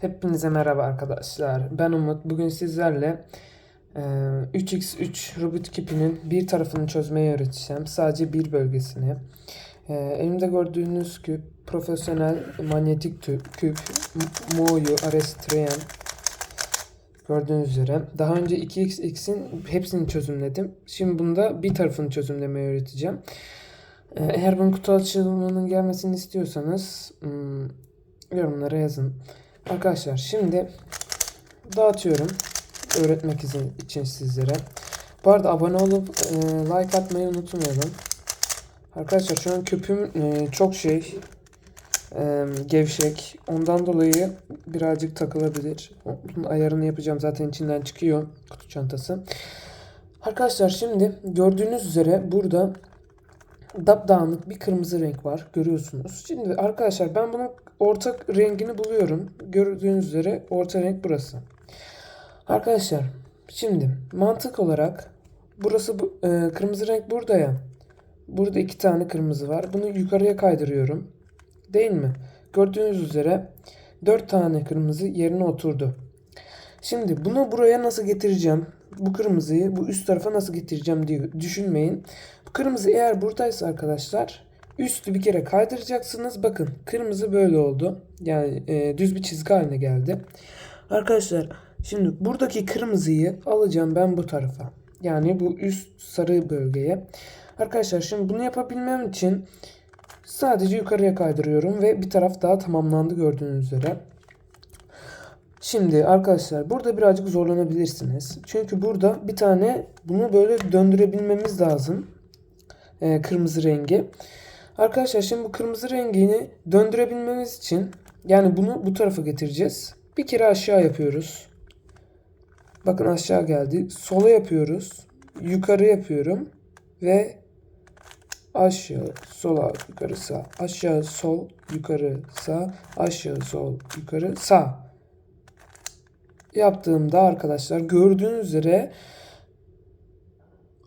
Hepinize merhaba arkadaşlar. Ben Umut. Bugün sizlerle e, 3x3 robot küpünün bir tarafını çözmeyi öğreteceğim. Sadece bir bölgesini. E, elimde gördüğünüz küp profesyonel manyetik tüp, küp Moyu RS3M gördüğünüz üzere. Daha önce 2xx'in hepsini çözümledim. Şimdi bunda bir tarafını çözümlemeyi öğreteceğim. E, eğer bunun kutu açılımının gelmesini istiyorsanız hmm, yorumlara yazın. Arkadaşlar şimdi dağıtıyorum öğretmek için, sizlere. Bu arada abone olup e, like atmayı unutmayalım. Arkadaşlar şu an küpüm e, çok şey e, gevşek. Ondan dolayı birazcık takılabilir. Bunun ayarını yapacağım. Zaten içinden çıkıyor kutu çantası. Arkadaşlar şimdi gördüğünüz üzere burada dağınık bir kırmızı renk var. Görüyorsunuz. Şimdi arkadaşlar ben bunun ortak rengini buluyorum. Gördüğünüz üzere orta renk burası. Arkadaşlar şimdi mantık olarak burası bu, e, kırmızı renk burada ya. Burada iki tane kırmızı var. Bunu yukarıya kaydırıyorum. Değil mi? Gördüğünüz üzere dört tane kırmızı yerine oturdu. Şimdi bunu buraya nasıl getireceğim? Bu kırmızıyı bu üst tarafa nasıl getireceğim diye düşünmeyin. Kırmızı eğer buradaysa arkadaşlar üstü bir kere kaydıracaksınız. Bakın kırmızı böyle oldu. Yani e, düz bir çizgi haline geldi. Arkadaşlar şimdi buradaki kırmızıyı alacağım ben bu tarafa. Yani bu üst sarı bölgeye. Arkadaşlar şimdi bunu yapabilmem için sadece yukarıya kaydırıyorum ve bir taraf daha tamamlandı gördüğünüz üzere. Şimdi arkadaşlar burada birazcık zorlanabilirsiniz. Çünkü burada bir tane bunu böyle döndürebilmemiz lazım. Ee, kırmızı rengi. Arkadaşlar şimdi bu kırmızı rengini döndürebilmemiz için yani bunu bu tarafa getireceğiz. Bir kere aşağı yapıyoruz. Bakın aşağı geldi. Sola yapıyoruz. Yukarı yapıyorum. Ve aşağı, sola, yukarı, sağ. Aşağı, sol, yukarı, sağ. Aşağı, sol, yukarı, sağ yaptığımda arkadaşlar gördüğünüz üzere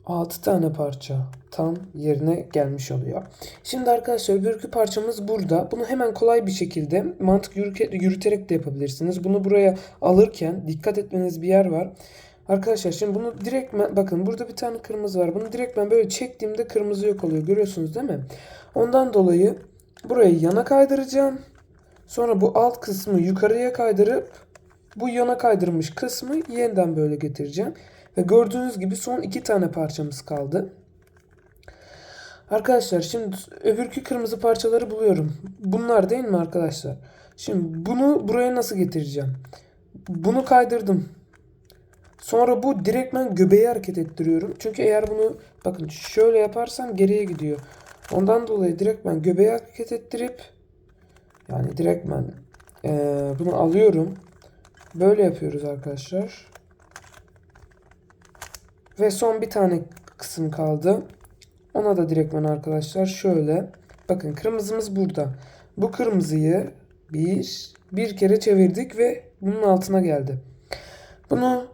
6 tane parça tam yerine gelmiş oluyor. Şimdi arkadaşlar öbürkü parçamız burada. Bunu hemen kolay bir şekilde mantık yürüterek de yapabilirsiniz. Bunu buraya alırken dikkat etmeniz bir yer var. Arkadaşlar şimdi bunu direkt bakın burada bir tane kırmızı var. Bunu direkt ben böyle çektiğimde kırmızı yok oluyor. Görüyorsunuz değil mi? Ondan dolayı burayı yana kaydıracağım. Sonra bu alt kısmı yukarıya kaydırıp bu yana kaydırmış kısmı yeniden böyle getireceğim. Ve gördüğünüz gibi son iki tane parçamız kaldı. Arkadaşlar şimdi öbürkü kırmızı parçaları buluyorum. Bunlar değil mi arkadaşlar? Şimdi bunu buraya nasıl getireceğim? Bunu kaydırdım. Sonra bu direktmen göbeği hareket ettiriyorum. Çünkü eğer bunu bakın şöyle yaparsam geriye gidiyor. Ondan dolayı direktmen göbeği hareket ettirip yani direktmen ee, bunu alıyorum. Böyle yapıyoruz arkadaşlar. Ve son bir tane kısım kaldı. Ona da direktmen arkadaşlar şöyle. Bakın kırmızımız burada. Bu kırmızıyı bir, bir kere çevirdik ve bunun altına geldi. Bunu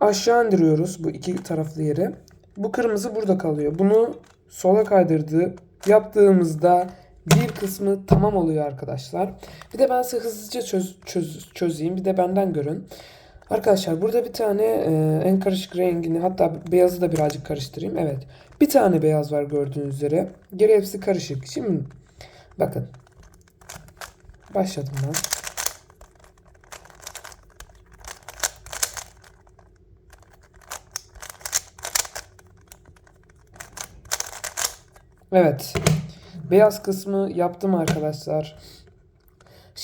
aşağı indiriyoruz bu iki taraflı yere. Bu kırmızı burada kalıyor. Bunu sola kaydırdı. Yaptığımızda bir kısmı tamam oluyor arkadaşlar. Bir de ben size hızlıca çöz, çöz, çözeyim. Bir de benden görün. Arkadaşlar burada bir tane e, en karışık rengini hatta beyazı da birazcık karıştırayım. Evet. Bir tane beyaz var gördüğünüz üzere. Geri hepsi karışık. Şimdi bakın. Başladım ben. Evet. Beyaz kısmı yaptım arkadaşlar.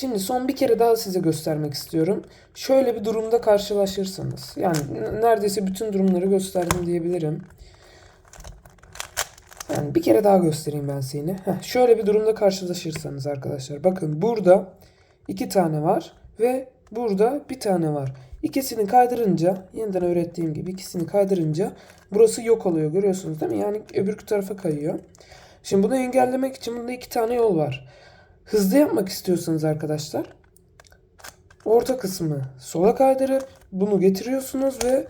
Şimdi son bir kere daha size göstermek istiyorum. Şöyle bir durumda karşılaşırsanız. Yani neredeyse bütün durumları gösterdim diyebilirim. Yani bir kere daha göstereyim ben size yine. Heh, şöyle bir durumda karşılaşırsanız arkadaşlar. Bakın burada iki tane var ve burada bir tane var. İkisini kaydırınca yeniden öğrettiğim gibi ikisini kaydırınca burası yok oluyor. Görüyorsunuz değil mi? Yani öbür tarafa kayıyor. Şimdi bunu engellemek için bunda iki tane yol var. Hızlı yapmak istiyorsanız arkadaşlar orta kısmı sola kaydırıp bunu getiriyorsunuz ve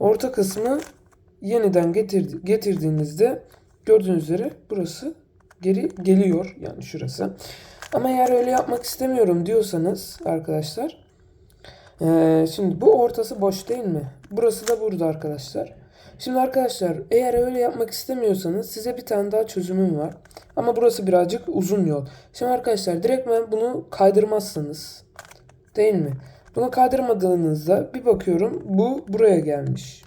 orta kısmı yeniden getirdi, getirdiğinizde gördüğünüz üzere burası geri geliyor yani şurası. Ama eğer öyle yapmak istemiyorum diyorsanız arkadaşlar Ee, şimdi bu ortası boş değil mi? Burası da burada arkadaşlar. Şimdi arkadaşlar eğer öyle yapmak istemiyorsanız size bir tane daha çözümüm var. Ama burası birazcık uzun yol. Şimdi arkadaşlar direktmen bunu kaydırmazsınız. Değil mi? Bunu kaydırmadığınızda bir bakıyorum bu buraya gelmiş.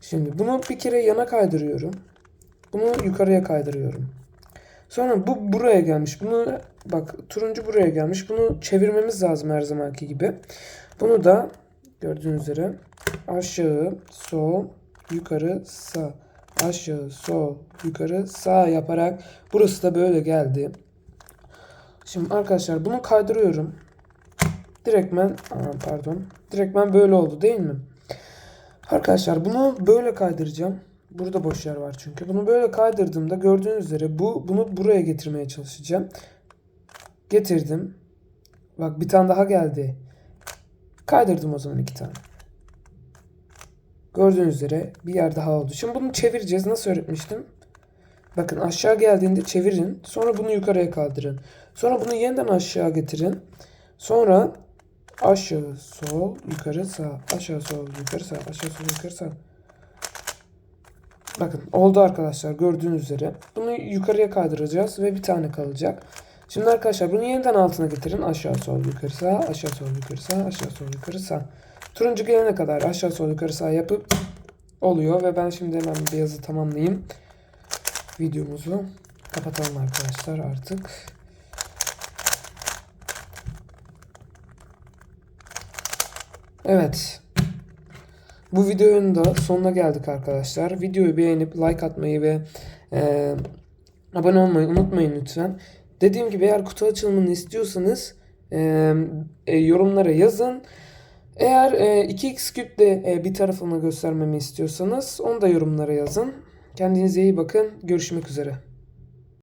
Şimdi bunu bir kere yana kaydırıyorum. Bunu yukarıya kaydırıyorum. Sonra bu buraya gelmiş. Bunu bak turuncu buraya gelmiş. Bunu çevirmemiz lazım her zamanki gibi. Bunu da gördüğünüz üzere aşağı, sol, yukarı, sağ. Aşağı, sol, yukarı, sağ yaparak burası da böyle geldi. Şimdi arkadaşlar bunu kaydırıyorum. Direktmen, pardon. Direktmen böyle oldu değil mi? Arkadaşlar bunu böyle kaydıracağım. Burada boş yer var çünkü. Bunu böyle kaydırdığımda gördüğünüz üzere bu bunu buraya getirmeye çalışacağım. Getirdim. Bak bir tane daha geldi. Kaydırdım o zaman iki tane. Gördüğünüz üzere bir yer daha oldu. Şimdi bunu çevireceğiz. Nasıl öğretmiştim? Bakın aşağı geldiğinde çevirin. Sonra bunu yukarıya kaldırın. Sonra bunu yeniden aşağı getirin. Sonra aşağı sol yukarı sağ. Aşağı sol yukarı sağ. Aşağı sol yukarı sağ. Bakın oldu arkadaşlar gördüğünüz üzere. Bunu yukarıya kaydıracağız ve bir tane kalacak. Şimdi arkadaşlar bunu yeniden altına getirin. Aşağı sol yukarı sağ. Aşağı sol yukarı sağ. Aşağı sol yukarı sağ. Turuncu gelene kadar aşağı sol yukarı sağ yapıp oluyor ve ben şimdi hemen beyazı tamamlayayım. Videomuzu kapatalım arkadaşlar artık. Evet. Bu videonun da sonuna geldik arkadaşlar. Videoyu beğenip like atmayı ve e, abone olmayı unutmayın lütfen. Dediğim gibi eğer kutu açılımını istiyorsanız e, e, yorumlara yazın. Eğer e, 2x küple e, bir tarafını göstermemi istiyorsanız onu da yorumlara yazın. Kendinize iyi bakın. Görüşmek üzere.